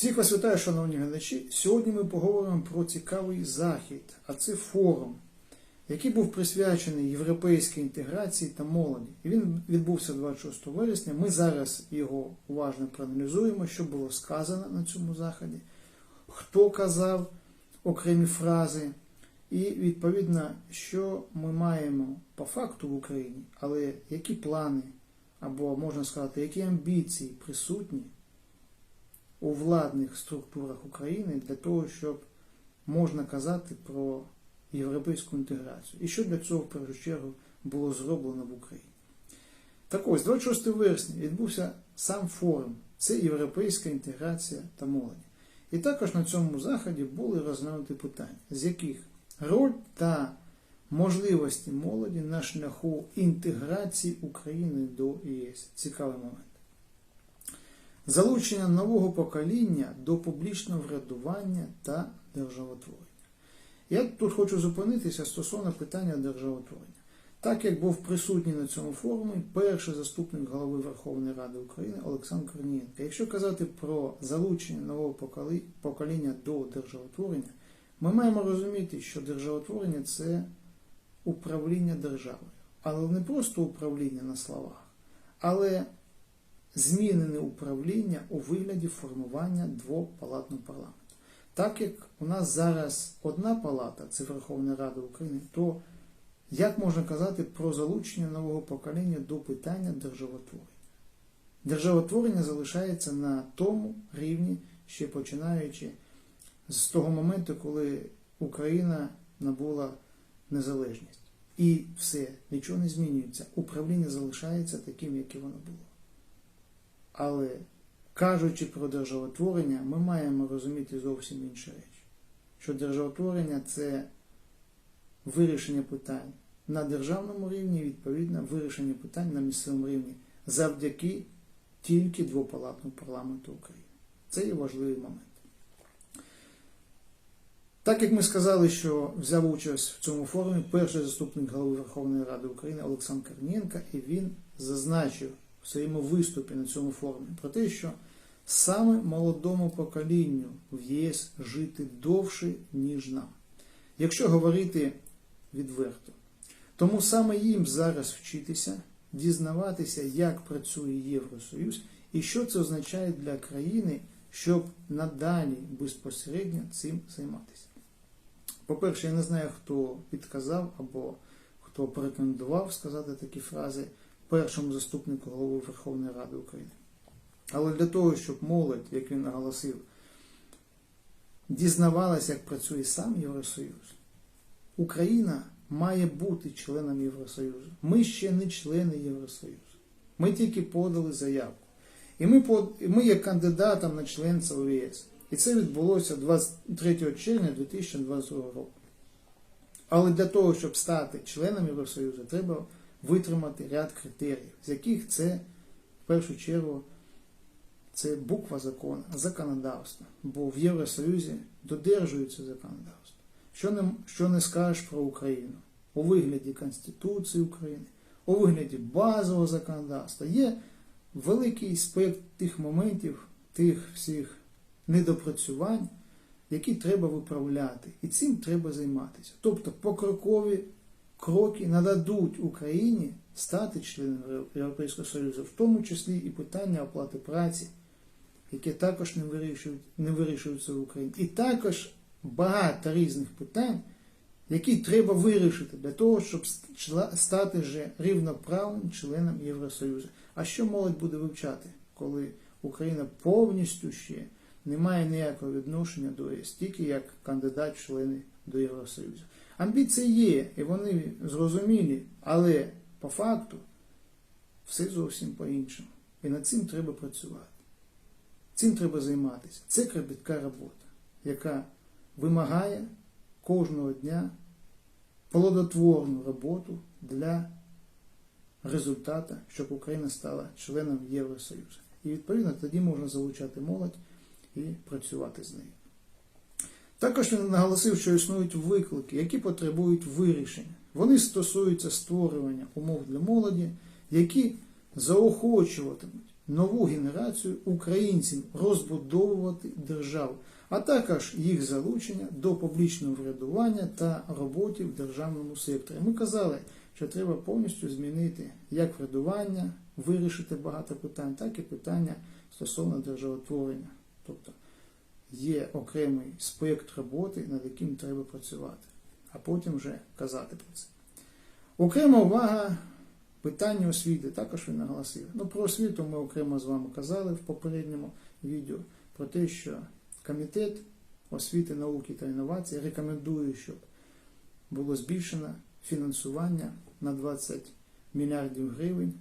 Всіх вас вітаю, шановні глядачі. Сьогодні ми поговоримо про цікавий захід, а це форум, який був присвячений європейській інтеграції та молоді. І він відбувся 26 вересня. Ми зараз його уважно проаналізуємо, що було сказано на цьому заході, хто казав окремі фрази, і відповідно, що ми маємо по факту в Україні, але які плани, або можна сказати, які амбіції присутні у владних структурах України для того, щоб можна казати про європейську інтеграцію. І що для цього в першу чергу було зроблено в Україні. Так ось, 26 вересня відбувся сам форум. Це європейська інтеграція та молоді. І також на цьому заході були розглянуті питання, з яких роль та можливості молоді на шляху інтеграції України до ЄС. Цікавий момент. Залучення нового покоління до публічного врядування та державотворення. Я тут хочу зупинитися стосовно питання державотворення. Так як був присутній на цьому форумі перший заступник голови Верховної Ради України Олександр Корнієнко. Якщо казати про залучення нового покоління до державотворення, ми маємо розуміти, що державотворення це управління державою, але не просто управління на словах, але змінене управління у вигляді формування двопалатного парламенту. Так як у нас зараз одна палата, це Верховна Рада України, то як можна казати про залучення нового покоління до питання державотворення? Державотворення залишається на тому рівні, ще починаючи з того моменту, коли Україна набула незалежність. І все, нічого не змінюється. Управління залишається таким, яке воно було. Але кажучи про державотворення, ми маємо розуміти зовсім інші речі. Що державотворення це вирішення питань на державному рівні, відповідно, вирішення питань на місцевому рівні завдяки тільки двопалатному парламенту України. Це є важливий момент. Так як ми сказали, що взяв участь в цьому форумі перший заступник голови Верховної Ради України Олександр Корнієнко, і він зазначив в своєму виступі на цьому форумі про те, що саме молодому поколінню в ЄС жити довше, ніж нам. Якщо говорити відверто, тому саме їм зараз вчитися, дізнаватися, як працює Євросоюз і що це означає для країни, щоб надалі безпосередньо цим займатися. По-перше, я не знаю, хто підказав або хто порекомендував сказати такі фрази першому заступнику голови Верховної Ради України. Але для того, щоб молодь, як він наголосив, дізнавалася, як працює сам Євросоюз, Україна має бути членом Євросоюзу. Ми ще не члени Євросоюзу. Ми тільки подали заявку. І ми, ми є кандидатом на членство ЄС. І це відбулося 23 червня 2022 року. Але для того, щоб стати членом Євросоюзу, треба витримати ряд критеріїв, з яких це в першу чергу це буква закону, законодавство. Бо в Євросоюзі додержується законодавство. Що не, що не скажеш про Україну у вигляді Конституції України, у вигляді базового законодавства є великий спектр тих моментів, тих всіх недопрацювань, які треба виправляти. І цим треба займатися. Тобто покрокові кроки нададуть Україні стати членом Європейського Союзу, в тому числі і питання оплати праці, яке також не вирішують, не вирішуються в Україні. І також багато різних питань, які треба вирішити для того, щоб стати вже рівноправним членом Євросоюзу. А що молодь буде вивчати, коли Україна повністю ще не має ніякого відношення до ЄС, тільки як кандидат члени до Євросоюзу. Амбіції є, і вони зрозумілі, але по факту все зовсім по-іншому. І над цим треба працювати. Цим треба займатися. Це кропітка робота, яка вимагає кожного дня плодотворну роботу для результату, щоб Україна стала членом Євросоюзу. І відповідно тоді можна залучати молодь і працювати з нею. Також він наголосив, що існують виклики, які потребують вирішення. Вони стосуються створювання умов для молоді, які заохочуватимуть нову генерацію українців розбудовувати державу, а також їх залучення до публічного врядування та роботи в державному секторі. Ми казали, що треба повністю змінити як врядування, вирішити багато питань, так і питання стосовно державотворення. Тобто є окремий спектр роботи, над яким треба працювати, а потім вже казати про це. Окрема увага питанню освіти, також він наголосив. Ну, про освіту ми окремо з вами казали в попередньому відео про те, що Комітет освіти, науки та інновацій рекомендує, щоб було збільшено фінансування на 20 мільярдів гривень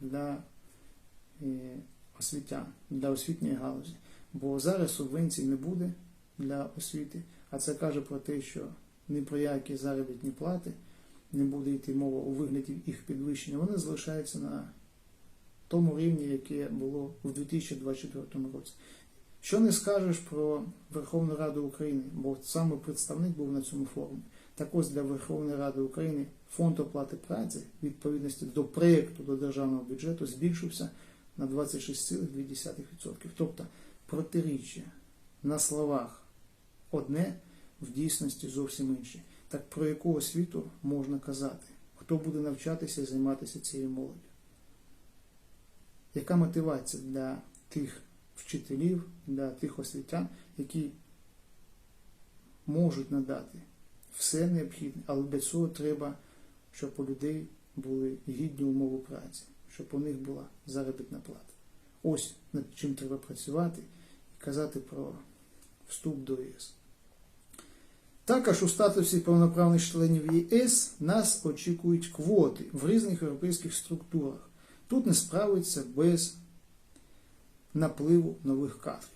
для е, освітян, для освітньої галузі. Бо зараз субвенцій не буде для освіти, а це каже про те, що ні про які заробітні плати не буде йти мова у вигляді їх підвищення. Вони залишаються на тому рівні, яке було у 2024 році. Що не скажеш про Верховну Раду України, бо саме представник був на цьому форумі. Так ось для Верховної Ради України фонд оплати праці відповідності до проєкту до державного бюджету збільшився на 26,2%. Тобто протиріччя на словах одне, в дійсності зовсім інше. Так про яку освіту можна казати? Хто буде навчатися і займатися цією молоддю? Яка мотивація для тих вчителів, для тих освітян, які можуть надати все необхідне, але для цього треба, щоб у людей були гідні умови праці, щоб у них була заробітна плата. Ось над чим треба працювати і казати про вступ до ЄС. Також у статусі повноправних членів ЄС нас очікують квоти в різних європейських структурах. Тут не справиться без напливу нових кадрів.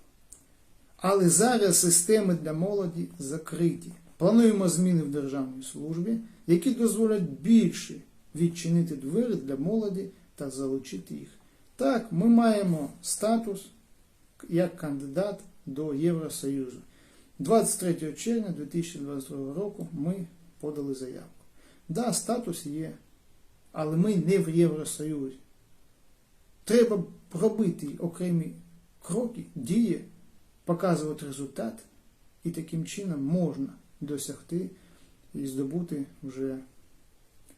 Але зараз системи для молоді закриті. Плануємо зміни в державній службі, які дозволять більше відчинити двері для молоді та залучити їх. Так, ми маємо статус як кандидат до Євросоюзу. 23 червня 2022 року ми подали заявку. Да, статус є, але ми не в Євросоюзі. Треба робити окремі кроки, дії, показувати результат, і таким чином можна досягти і здобути вже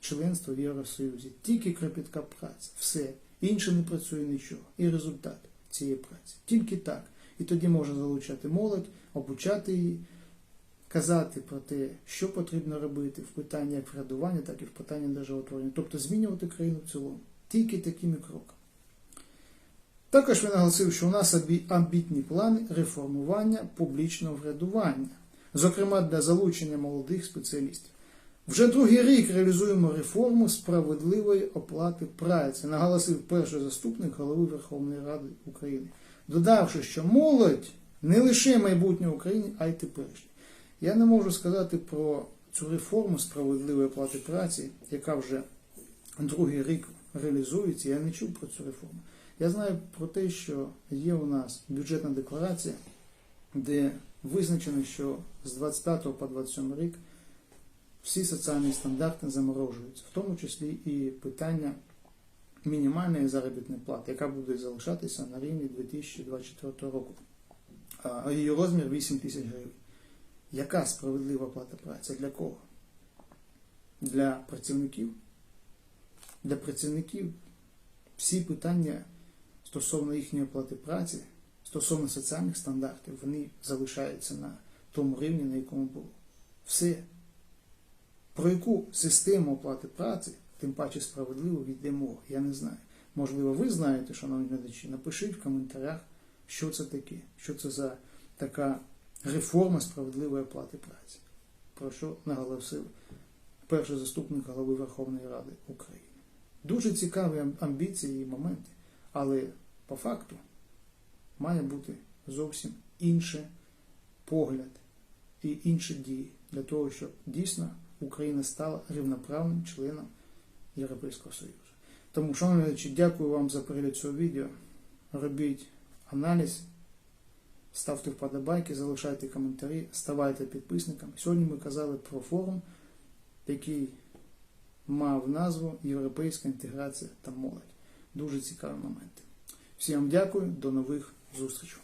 членство в Євросоюзі. Тільки кропітка праця, все. Інше не працює нічого. І результат цієї праці. Тільки так. І тоді можна залучати молодь, обучати її, казати про те, що потрібно робити в питанні як врядування, так і в питанні державотворення. Тобто змінювати країну в цілому. Тільки такими кроками. Також він наголосив, що у нас амбітні плани реформування публічного врядування, зокрема для залучення молодих спеціалістів. Вже другий рік реалізуємо реформу справедливої оплати праці, наголосив перший заступник голови Верховної Ради України, додавши, що молодь не лише майбутнє України, а й теперішнє. Я не можу сказати про цю реформу справедливої оплати праці, яка вже другий рік реалізується. Я не чув про цю реформу. Я знаю про те, що є у нас бюджетна декларація, де визначено, що з 25 по 27 рік всі соціальні стандарти заморожуються, в тому числі і питання мінімальної заробітної плати, яка буде залишатися на рівні 2024 року. Її розмір 8 тисяч гривень. Яка справедлива плата праці? Для кого? Для працівників? Для працівників всі питання стосовно їхньої оплати праці, стосовно соціальних стандартів, вони залишаються на тому рівні, на якому було. Все. Про яку систему оплати праці, тим паче справедливо йде я не знаю. Можливо, ви знаєте, шановні глядачі, напишіть в коментарях, що це таке, що це за така реформа справедливої оплати праці, про що наголосив перший заступник голови Верховної Ради України. Дуже цікаві амбіції і моменти, але по факту має бути зовсім інший погляд і інші дії для того, щоб дійсно Україна стала рівноправним членом Європейського Союзу. Тому, шановні глядачі, дякую вам за перегляд цього відео. Робіть аналіз, ставте вподобайки, залишайте коментарі, ставайте підписниками. Сьогодні ми казали про форум, який мав назву Європейська інтеграція та молодь. Дуже цікаві моменти. Всім дякую, до нових зустрічей.